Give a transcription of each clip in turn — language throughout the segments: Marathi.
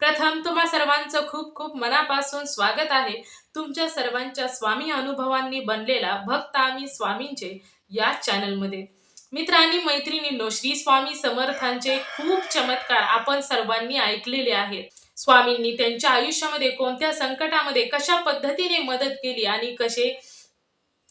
प्रथम तुम्हा सर्वांचं खूप खूप मनापासून स्वागत आहे. तुमच्या सर्वांच्या स्वामी अनुभवांनी बनलेला भक्त आम्ही स्वामींचे या चॅनलमध्ये. मित्रांनी मैत्रिणींनो श्री स्वामी समर्थांचे खूप चमत्कार आपण सर्वांनी ऐकलेले आहेत. स्वामींनी त्यांच्या आयुष्यामध्ये कोणत्या संकटामध्ये कशा पद्धतीने मदत केली आणि कसे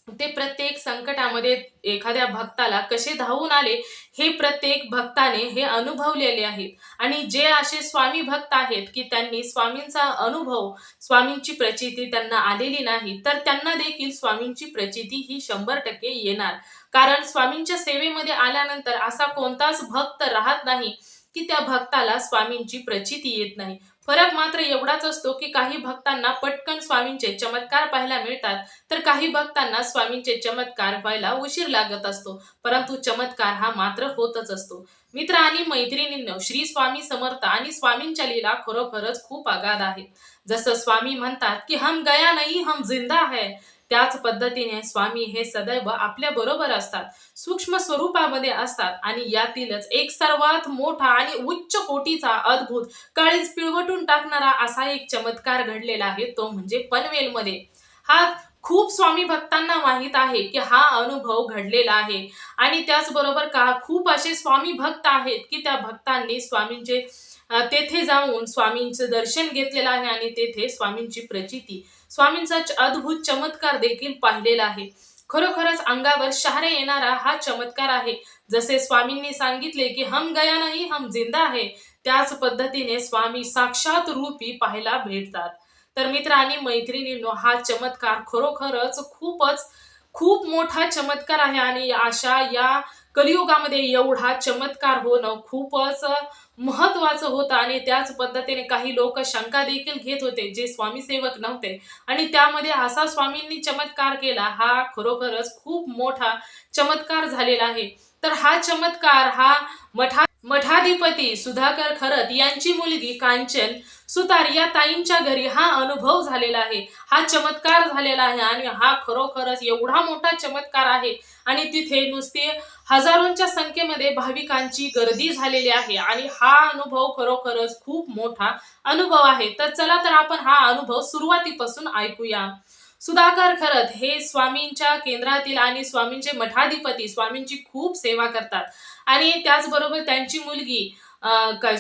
ते प्रत्येक संकटामध्ये एखाद्या भक्ताला कसे धावून आले हे प्रत्येक भक्ताने हे अनुभवलेले आहेत. आणि जे असे स्वामी भक्त आहेत की त्यांनी स्वामींचा अनुभव स्वामींची प्रचिती त्यांना आलेली नाही तर त्यांना देखील स्वामींची प्रचिती ही शंभर टक्के येणार. कारण स्वामींच्या सेवेमध्ये आल्यानंतर असा कोणताच भक्त राहत नाही की त्या भक्ताला स्वामींची प्रचिती येत नाही. फरक मात्र एवढाच असतो की काही भक्तांना पटकन स्वामींचे चमत्कार पाहायला मिळतात तर काही भक्तांना स्वामींचे चमत्कार व्हायला उशीर लागत असतो परंतु चमत्कार हा मात्र होतच असतो. मित्र आणि मैत्रिणींनो श्री स्वामी समर्थ आणि स्वामींच्या लीला खरोखरच खूप आगाध आहेत. जसं स्वामी म्हणतात की हम गया नाही हम जिंदा है. त्याच पद्धतीने स्वामी हे सदैव आपल्या बरोबर असतात. सूक्ष्म स्वरूपामध्ये असतात आणि यातीलच एक सर्वात मोठा आणि उच्च कोटीचा अद्भुत काळीच पिळवटून टाकणारा असा एक चमत्कार घडलेला आहे तो म्हणजे पनवेलमध्ये. हा खूप स्वामी भक्तांना माहीत आहे की हा अनुभव घडलेला आहे. आणि त्याचबरोबर का खूप असे स्वामी भक्त आहेत की त्या भक्तांनी स्वामींचे तेथे जाऊन स्वामींचं दर्शन घेतलेलं आहे आणि तेथे स्वामींची प्रचिती. स्वामींचा अद्भुत चमत्कार देखील पाहिलेला आहे. खरोखरच अंगावर शहारे येणारा हा चमत्कार आहे. जसे स्वामींनी सांगितले की हम गया नाही हम जिंदा आहे त्याच पद्धतीने स्वामी साक्षात रूपी पाहायला भेटतात. तर मित्र आणि मैत्रिणींनो हा चमत्कार खरोखरच खूपच खूप मोठा चमत्कार आहे आणि अशा या कलियुगामध्ये एवढा चमत्कार होणं खूपच महत्वाचं होतं आणि त्याच पद्धतीने काही लोक शंका देखील घेत होते जे स्वामी सेवक नव्हते. आणि त्यामध्ये असा स्वामींनी चमत्कार केला हा खरोखरच खूप मोठा चमत्कार झालेला आहे. तर हा चमत्कार हा मठा मठाधिपती सुधाकर खरत यांची मुलगी कांचन सुतार या ताईंच्या घरी हा अनुभव झालेला आहे. हा चमत्कार झालेला आहे आणि हा खरोखरच एवढा मोठा चमत्कार आहे. आणि तिथे नुसते हजारोंच्या संख्येमध्ये भाविकांची गर्दी झालेली आहे आणि हा अनुभव खरोखरच खूप मोठा अनुभव आहे. तर चला तर आपण हा अनुभव सुरुवातीपासून ऐकूया. सुधाकर खरत हे स्वामींच्या केंद्रातील आणि स्वामींचे मठाधिपती स्वामींची खूप सेवा करतात. आणि त्याचबरोबर त्यांची मुलगी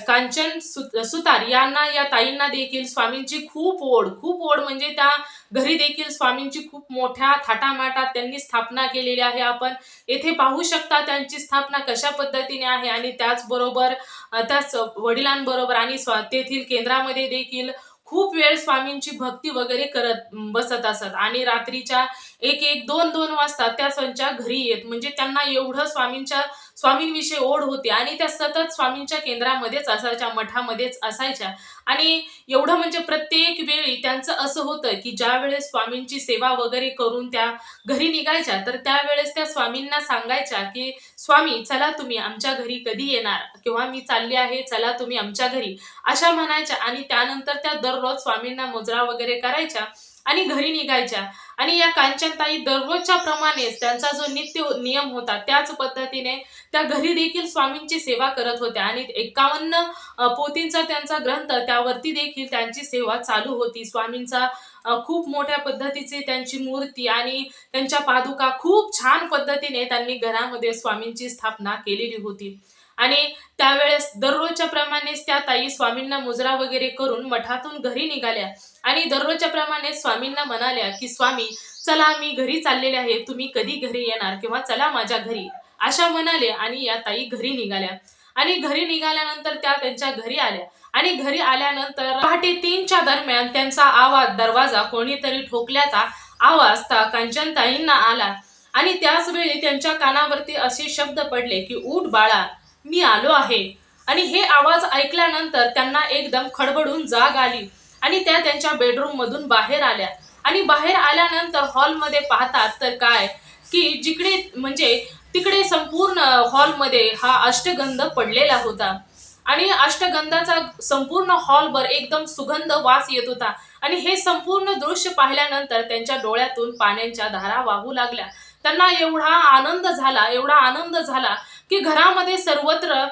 कांचन सुतार यांना या ताईंना देखील स्वामींची खूप ओढ खूप ओढ म्हणजे त्या घरी देखील स्वामींची खूप मोठ्या थाटामाटात त्यांनी स्थापना केलेली आहे. आपण येथे पाहू शकता त्यांची स्थापना कशा पद्धतीने आहे आणि त्याचबरोबर त्याच वडिलांबरोबर आणि स्वा तेथील केंद्रामध्ये देखील खूप वेळ स्वामींची भक्ती वगैरे करत बसत असत. आणि रात्रीच्या एक एक दोन दोन वाजता त्या त्यांच्या घरी येत. म्हणजे त्यांना एवढं स्वामींच्या स्वामींविषयी ओढ होती आणि त्या सतत स्वामींच्या केंद्रामध्येच असायच्या मठामध्येच असायच्या. आणि एवढं म्हणजे प्रत्येक वेळी त्यांचं असं होतं की ज्या वेळेस स्वामींची सेवा वगैरे करून त्या घरी निघायच्या तर त्यावेळेस त्या स्वामींना सांगायच्या की स्वामी चला तुम्ही आमच्या घरी कधी येणार? किंवा मी चालली आहे चला तुम्ही आमच्या घरी. अशा म्हणायच्या आणि त्यानंतर त्या दररोज स्वामींना मुजरा वगैरे करायच्या. आणि घरी निघायच्या. आणि या कांचनताई दररोजच्या प्रमाणेच त्यांचा जो नित्य नियम होता त्याच पद्धतीने त्या घरी देखील स्वामींची सेवा करत होत्या. आणि एकावन्न पोतींचा पोथींचा त्यांचा ग्रंथ त्यावरती देखील त्यांची सेवा चालू होती. स्वामींचा खूप मोठ्या पद्धतीची त्यांची मूर्ती आणि त्यांच्या पादुका खूप छान पद्धतीने त्यांनी घरामध्ये स्वामींची स्थापना केलेली होती. आणि त्यावेळेस दररोजच्या प्रमाणेच त्या ताई स्वामींना मुजरा वगैरे करून मठातून घरी निघाल्या. आणि दररोजच्या प्रमाणे स्वामींना म्हणाल्या की स्वामी चला मी घरी चाललेले आहे. तुम्ही कधी घरी येणार किंवा चला माझ्या घरी? अशा म्हणाले आणि या ताई घरी निघाल्या. आणि घरी निघाल्यानंतर त्या त्यांच्या घरी आल्या. आणि घरी आल्यानंतर पहाटे तीनच्या दरम्यान त्यांचा आवाज दरवाजा कोणीतरी ठोकल्याचा आवाज त्या कांचनताईंना आला. आणि त्याच वेळी त्यांच्या कानावरती असे शब्द पडले की उठ बाळा मी आलो आहे. आणि हे आवाज ऐकल्यानंतर त्यांना एकदम खडबडून जाग आली. आणि त्या त्यांच्या बेडरूम मधून बाहेर आल्या. आणि बाहेर आल्यानंतर हॉलमध्ये पाहतात तर काय? की जिकडे म्हणजे तिकडे संपूर्ण हॉलमध्ये हा अष्टगंध पडलेला होता. आणि अष्टगंधाचा संपूर्ण हॉलवर एकदम सुगंध वास येत होता. आणि हे संपूर्ण दृश्य पाहिल्यानंतर त्यांच्या डोळ्यातून पाण्याच्या धारा वाहू लागल्या. त्यांना एवढा आनंद झाला एवढा आनंद झाला की घरामध्ये सर्वत्र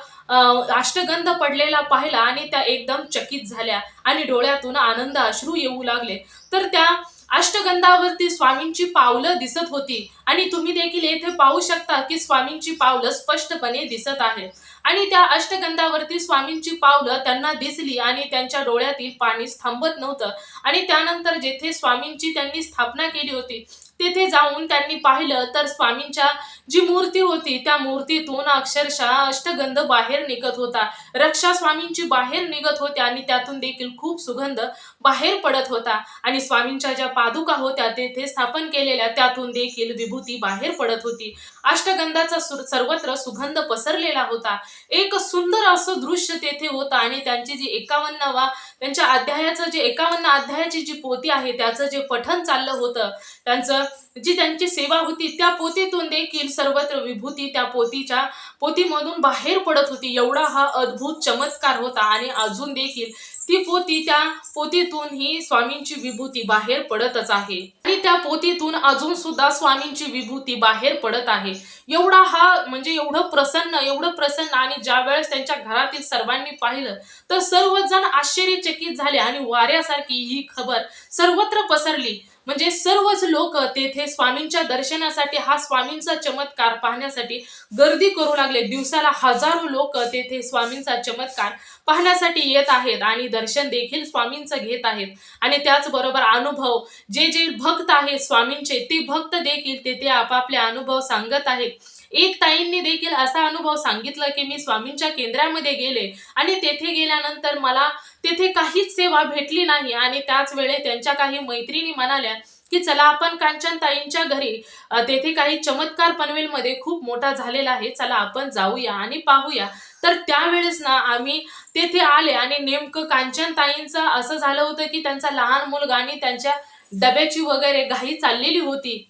अष्टगंध पडलेला पाहिला आणि त्या एकदम चकित झाल्या आणि डोळ्यातून आनंद अश्रू येऊ लागले. तर त्या अष्टगंधावरती स्वामींची पावलं दिसत होती आणि तुम्ही देखील येथे पाहू शकता की स्वामींची पावलं स्पष्टपणे दिसत आहेत आणि त्या अष्टगंधावरती स्वामींची पावलं त्यांना दिसली आणि त्यांच्या डोळ्यातील पाणी थांबत नव्हतं. आणि त्यानंतर जेथे स्वामींची त्यांनी स्थापना केली होती तेथे जाऊन त्यांनी पाहिलं तर स्वामींच्या जी मूर्ती होती त्या मूर्तीतून अक्षरशः अष्टगंध बाहेर निघत होता. रक्षा स्वामींची बाहेर निघत होती आणि त्यातून देखील खूप सुगंध बाहेर पडत होता. आणि स्वामींच्या ज्या पादुका होत्या तेथे स्थापन केलेल्या त्यातून देखील विभूती बाहेर पडत होती. अष्टगंधाचा सुर- सर्वत्र सुगंध पसरलेला होता. एक सुंदर असं दृश्य तेथे होतं आणि त्यांची जी एकावन्नावा त्यांच्या अध्यायाचं जे एकावन्न अध्यायाची जी पोती आहे त्याचं जे पठण चाललं होतं त्यांचं जी त्यांची सेवा होती त्या पोतीतून देखील सर्वत्र विभूती त्या पोतीच्या पोतीमधून बाहेर पडत होती. एवढा हा अद्भुत चमत्कार होता आणि अजून देखील ती पोती त्या पोतीतून ही स्वामींची विभूती बाहेर पडतच आहे. आणि त्या पोतीतून अजून सुद्धा स्वामींची विभूती बाहेर पडत आहे. एवढा हा म्हणजे एवढं प्रसन्न एवढं प्रसन्न आणि ज्या वेळेस त्यांच्या घरातील सर्वांनी पाहिलं तर सर्वजण आश्चर्यचकित झाले आणि वाऱ्यासारखी ही खबर सर्वत्र पसरली. म्हणजे सर्वच लोक तेथे स्वामींच्या दर्शनासाठी हा स्वामींचा चमत्कार पाहण्यासाठी गर्दी करू लागले. दिवसाला हजारो लोक तेथे स्वामींचा चमत्कार पाहण्यासाठी येत आहेत आणि दर्शन देखील स्वामींचं घेत आहेत. आणि त्याचबरोबर अनुभव जे जे भक्त आहेत स्वामींचे ते भक्त देखील तेथे आपापले अनुभव सांगत आहेत. एक ताईंनी देखील असा अनुभव सांगितलं की मी स्वामींच्या केंद्रामध्ये गेले आणि तेथे गेल्यानंतर मला तेथे काहीच सेवा भेटली नाही. आणि त्याच वेळे त्यांच्या काही मैत्रिणी म्हणाल्या की चला आपण कांचन ताईंच्या घरी तेथे काही चमत्कार पनवेलमध्ये खूप मोठा झालेला आहे. चला आपण जाऊया आणि पाहूया. तर त्यावेळेस ना आम्ही तेथे आले आणि नेमकं कांचन ताईंचं असं झालं होतं की त्यांचा लहान मुलगा आणि त्यांच्या डब्याची वगैरे घाई चाललेली होती.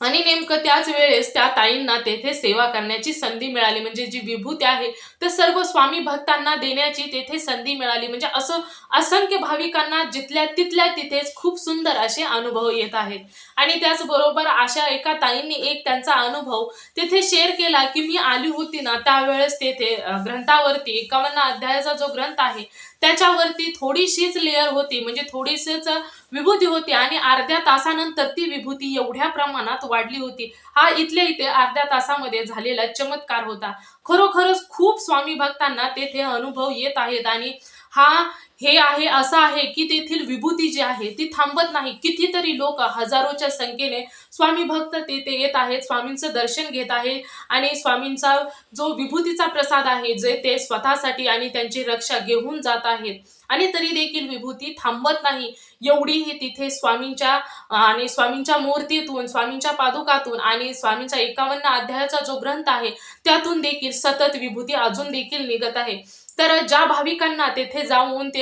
आणि नेमकं त्याच वेळेस त्या ताईंना तेथे सेवा करण्याची संधी मिळाली. म्हणजे जी विभूती आहे तर सर्व स्वामी भक्तांना देण्याची तेथे संधी मिळाली. म्हणजे असं असंख्य भाविकांना जिथल्या तिथल्या तिथेच खूप सुंदर असे अनुभव येत आहेत. आणि त्याचबरोबर अशा एका ताईंनी एक त्यांचा अनुभव तेथे शेअर केला की मी आली होती ना त्यावेळेस तेथे ग्रंथावरती एकावन्न अध्यायाचा जो ग्रंथ आहे त्याच्यावरती थोडीशीच लेअर होती. म्हणजे थोडीशीच विभूती होती आणि अर्ध्या तासानंतर ती विभूती एवढ्या प्रमाणात वाढली होती. हा इथल्या इथे अर्ध्या तासामध्ये झालेला चमत्कार होता. खरोखरच खूप स्वामी भक्तांना तेथे अनुभव येत आहेत आणि हा हे आहे असं आहे की तेथील विभूती जी आहे ती थांबत नाही. कितीतरी लोक हजारोच्या संख्येने स्वामी भक्त तेथे येत आहेत स्वामींचं दर्शन घेत आहे आणि स्वामींचा जो विभूतीचा प्रसाद आहे जे ते स्वतःसाठी आणि त्यांची रक्षा घेऊन जात आहेत. आणि तरी देखील विभूती थांबत नाही. एवढीही तिथे स्वामींच्या आणि स्वामींच्या मूर्तीतून स्वामींच्या पादुकातून आणि स्वामींचा एकावन्न अध्यायाचा जो ग्रंथ आहे त्यातून देखील सतत विभूती अजून देखील निघत आहे. तर ज्या भाविकांना तेथे जाऊन ते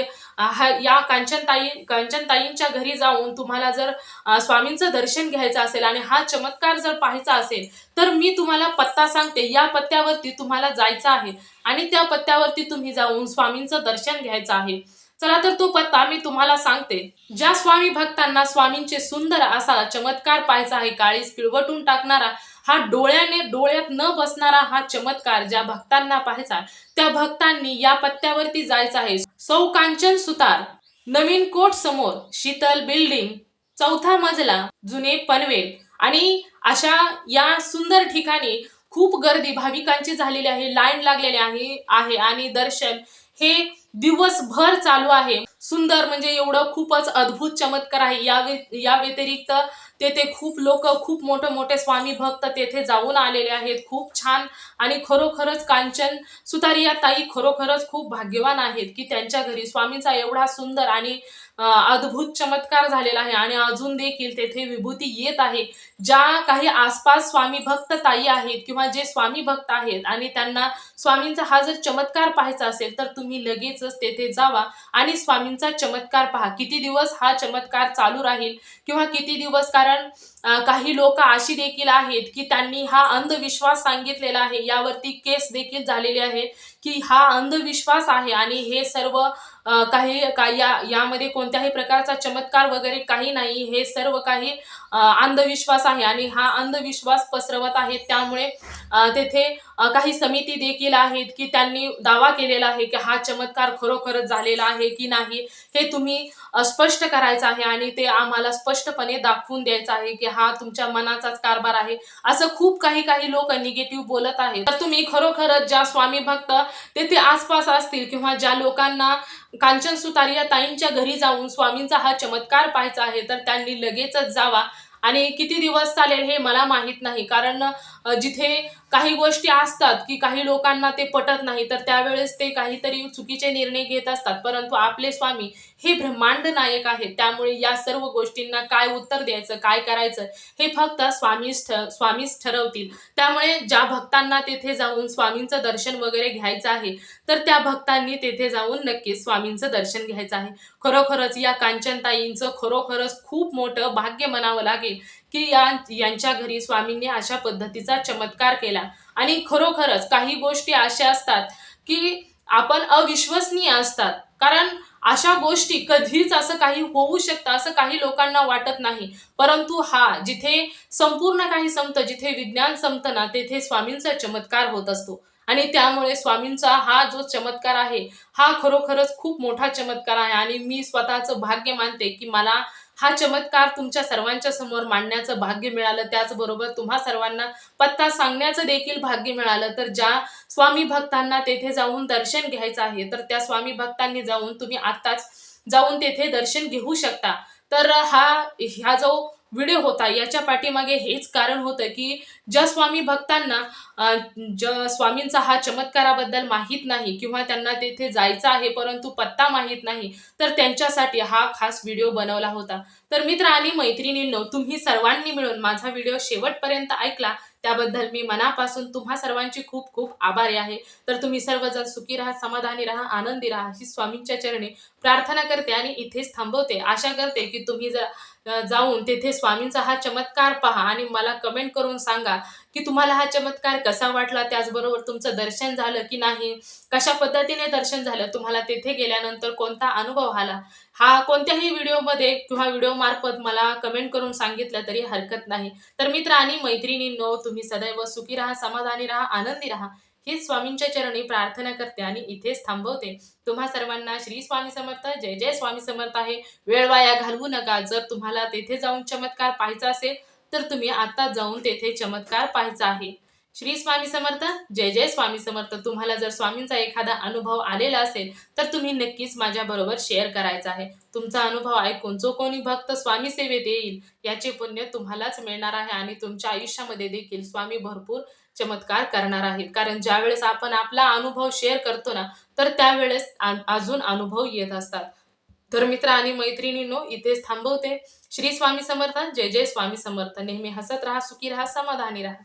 या कांचनताई कांचनताईंच्या घरी जाऊन तुम्हाला जर स्वामींचं दर्शन घ्यायचं असेल आणि हा चमत्कार जर पाहायचा असेल तर मी तुम्हाला पत्ता सांगते. या पत्त्यावरती तुम्हाला जायचं आहे आणि त्या पत्त्यावरती तुम्ही जाऊन स्वामींचं दर्शन घ्यायचं आहे. चला तर तो पत्ता मी तुम्हाला सांगते. ज्या स्वामी भक्तांना स्वामींचे सुंदर असा चमत्कार पाहायचा आहे काळीस पिळवटून टाकणारा हा डोळ्याने डोळ्यात न बसणारा हा चमत्कार ज्या भक्तांना पाहायचा त्या भक्तांनी या पत्त्यावरती जायचं आहे. सौ कांचन सुतार नवीन कोट समोर शीतल बिल्डिंग चौथा मजला जुने पनवेल आणि अशा या सुंदर ठिकाणी खूप गर्दी भाविकांची झालेली आहे लाईन लागलेली आहे आहे आणि दर्शन हे दिवसभर चालू आहे. सुंदर म्हणजे एवढं खूपच अद्भुत चमत्कार आहे. या व्य- या व्यतिरिक्त तेथे खूप लोक खूप मोठे मोठे स्वामी भक्त तेथे जाऊन आलेले आहेत. खूप छान आणि खरोखरच कांचन सुतारिया ताई खरोखरच खूप भाग्यवान आहेत की त्यांच्या घरी स्वामींचा एवढा सुंदर आणि अद्भुत चमत्कार झालेला आहे. आणि अजून देखील तेथे विभूती येत आहे. ज्या काही आसपास स्वामी भक्त ताई आहेत किंवा जे स्वामी भक्त आहेत आणि त्यांना स्वामींचा हा जर चमत्कार पाहायचा असेल तर तुम्ही लगेचच तेथे जावा आणि स्वामींचा चमत्कार पहा. किती दिवस हा चमत्कार चालू राहील किंवा किती दिवस? कारण काही लोक अशी देखील आहेत की त्यांनी हा अंधविश्वास सांगितलेला आहे. यावरती केस देखील झालेली आहे की हा अंधविश्वास आहे आणि हे सर्व काही का या यामध्ये कोणत्याही प्रकारचा चमत्कार वगैरे काही नाही. हे सर्व काही अंधविश्वास आहे आणि हा अंधविश्वास पसरवत आहेत त्यामुळे तेथे काही समिती देखील आहेत की त्यांनी दावा केलेला आहे की हा चमत्कार खरोखरच झालेला आहे की नाही हे तुम्ही स्पष्ट करायचं आहे आणि ते आम्हाला स्पष्टपणे दाखवून द्यायचं आहे की हा तुमच्या मनाचाच कारभार आहे. असं खूप काही काही लोक निगेटिव्ह बोलत आहेत. तर तुम्ही खरोखरच ज्या स्वामी भक्त तेथे आसपास असतील किंवा ज्या लोकांना कांचन सुतार या ताईंच्या घरी जाऊन स्वामींचा हा चमत्कार पाहायचा आहे तर त्यांनी लगेचच जावा. आणि किती दिवस चालेल हे मला माहीत नाही. कारण जिथे काही गोष्टी असतात की काही लोकांना ते पटत नाही तर त्यावेळेस ते काहीतरी चुकीचे निर्णय घेत असतात. परंतु आपले स्वामी हे ब्रह्मांड नायक आहेत. त्यामुळे या सर्व गोष्टींना काय उत्तर द्यायचं काय करायचं हे फक्त स्वामीच ठ स्वामीच ठरवतील. त्यामुळे ज्या भक्तांना तेथे जाऊन स्वामींचं दर्शन वगैरे घ्यायचं आहे तर त्या भक्तांनी तेथे जाऊन नक्कीच स्वामींचं दर्शन घ्यायचं आहे. खरोखरच या कांचनताईंचं खरोखरच खूप मोठं भाग्य म्हणावं लागेल की या यांच्या घरी स्वामींनी अशा पद्धतीचा चमत्कार केला. आणि खरोखरच काही गोष्टी अशा असतात की आपण अविश्वसनीय असतात. कारण अशा गोष्टी कधीच असं काही होऊ शकतं असं काही लोकांना वाटत नाही. परंतु हा जिथे संपूर्ण काही संपतं जिथे विज्ञान संपतं ना तेथे स्वामींचा चमत्कार होत असतो. आणि त्यामुळे स्वामींचा हा जो चमत्कार आहे हा खरोखरच खूप मोठा चमत्कार आहे. आणि मी स्वतःचं भाग्य मानते की मला हा चमत्कार तुमच्या सर्वांच्या समोर मांडण्याचं भाग्य मिळालं. त्याचबरोबर तुम्हा सर्वांना पत्ता सांगण्याचं देखील भाग्य मिळालं. तर ज्या स्वामी भक्तांना तेथे जाऊन दर्शन घ्यायचं आहे तर त्या स्वामी भक्तांनी जाऊन तुम्ही आत्ताच जाऊन तेथे दर्शन घेऊ शकता. तर हा ह्या जो व्हिडिओ होता. याच्या पाठीमागे हेच कारण होतं की ज्या स्वामी भक्तांना ज स्वामींचा हा चमत्काराबद्दल माहीत नाही किंवा त्यांना तेथे जायचं आहे परंतु पत्ता माहीत नाही तर त्यांच्यासाठी हा खास व्हिडिओ बनवला होता. तर मित्र आणि मैत्रिणींनो तुम्ही सर्वांनी मिळून माझा व्हिडिओ शेवटपर्यंत ऐकला. त्याबद्दल मी मनापासून तुम्हा सर्वांची खूप खूप आभारी आहे. तर तुम्ही सर्वजण सुखी राहा समाधानी राहा आनंदी राहा ही स्वामींच्या चरणी प्रार्थना करते आणि इथेच थांबवते. आशा करते की तुम्ही जर जाऊन तेथे स्वामींचा हा चमत्कार पहा आणि मला कमेंट करून सांगा की तुम्हाला हा चमत्कार कसा वाटला? त्याचबरोबर तुमचं दर्शन झालं की नाही? कशा पद्धतीने दर्शन झालं? तुम्हाला तेथे गेल्यानंतर कोणता अनुभव आला? हा कोणत्याही व्हिडिओमध्ये किंवा व्हिडिओ मार्फत मला कमेंट करून सांगितलं तरी हरकत नाही. तर मित्र आणि मैत्रिणींनो तुम्ही सदैव सुखी राहा समाधानी राहा आनंदी राहा. हीच स्वामींच्या चरणी प्रार्थना करते आणि इथेच थांबवते. तुम्हा सर्वांना श्री स्वामी समर्थ जय जय स्वामी समर्थ आहे. वेळ वाया घालवू नका. जर तुम्हाला तेथे जाऊन चमत्कार पाहायचा असेल तर तुम्ही आता जाऊन तेथे चमत्कार पाहायचा आहे. श्री स्वामी समर्थ जय जय स्वामी समर्थ. तुम्हाला जर स्वामींचा एखादा अनुभव आलेला असेल तर तुम्ही नक्कीच माझ्याबरोबर शेअर करायचा आहे. तुमचा अनुभव ऐकून जो कोणी भक्त स्वामी सेवेत येईल याचे पुण्य तुम्हालाच मिळणार आहे आणि तुमच्या आयुष्यामध्ये देखील स्वामी भरपूर चमत्कार करणार आहेत. कारण ज्यावेळेस आपण आपला अनुभव शेअर करतो ना तर त्यावेळेस अजून अनुभव येत असतात. तर मित्र आणि मैत्रिणींनो इथेच थांबवते. श्री स्वामी समर्थ जय जय स्वामी समर्थ. नेहमी हसत राहा सुखी राहा समाधानी राहा.